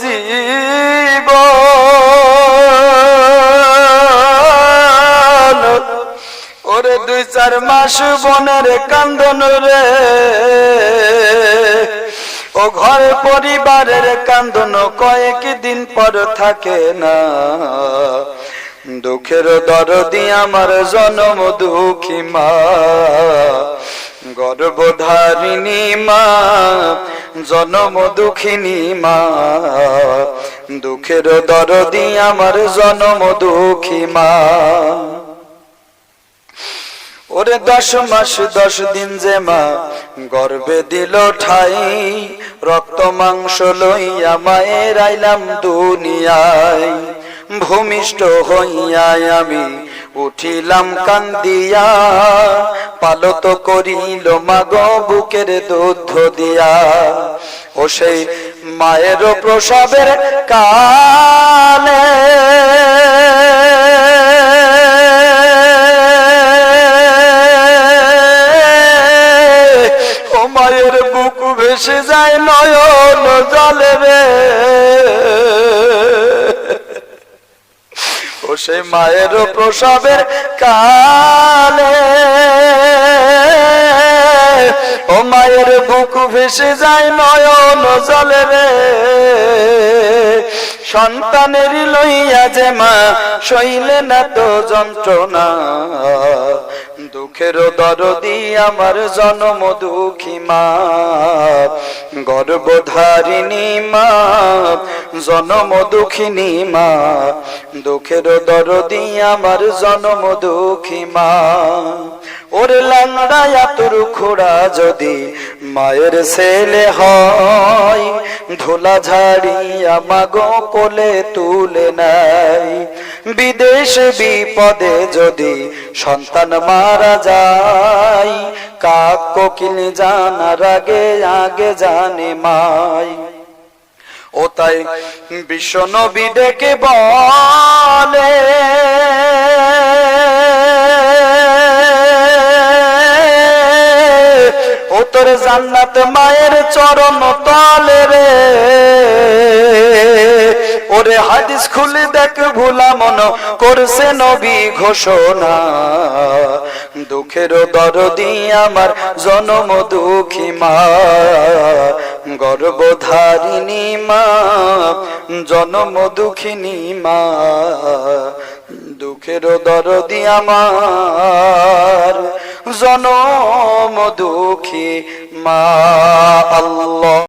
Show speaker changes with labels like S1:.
S1: জীব ওরে দুই চার মাস বনের কান্দন রে। ও ঘর পরিবারের কান্দন কয়েক দিন পর থাকে না। দুঃখের দরদি আমার জনম দুঃখী মা। গর্ভধারিণী মা, জনম দুঃখিনী মা, দুঃখের দরদি আমার জনম দুঃখী মা। ওরে দশ মাস, দশ দিন যে মা গর্বে দিল ঠাই, রক্ত মাংস লইয়া মায়ের আইলাম দুনিয়ায়। ভূমিষ্ঠ হইয়াই আমি উঠিলাম কান্দিয়া পালত করিল মাগ বুকের দুধ দিয়া। ও সেই মায়ের প্রসবের কালে ও মায়ের বুক ভেসে যায় নয়ন জলে সেই মায়ের প্রসবের কালে। ও মায়ের বুক ভেসে যায় নয়ন জলে রে। সন্তানের লইয়া যে মা শৈলে না তো যন্ত্রণা। দুঃখের দরদি আমার জনম দুঃখী মা। গর্ভধারিণী মা, জনম দুঃখিনী মা। দুঃখের দরদি আমার জনম দুঃখী মা। ওরে লাংড়ায়া তোর খোড়া যদি মায়ের ছেলে হয়, ধোলা ঝাড়িয়া মাগো কোলে তুলে নাই বিদেশ বিপদে যদি সন্তান মারা যায়, কাক কোকিল জানার আগে আগে জানে মাই। ও তাই বিশ্ব নবী ডেকে বলে, ও তোর জান্নাত মায়ের চরণ তলে রে। ওরে হাদিস খুলে দেখ ভুলা মন, করছে নবী ঘোষণা। দুঃখের দরদি আমার, জনম দুঃখী মা। গর্ভধারিণী মা, জনম দুঃখিনী মা। দুঃখের দরদি আমার, জনম দুঃখী মা। আল্লাহ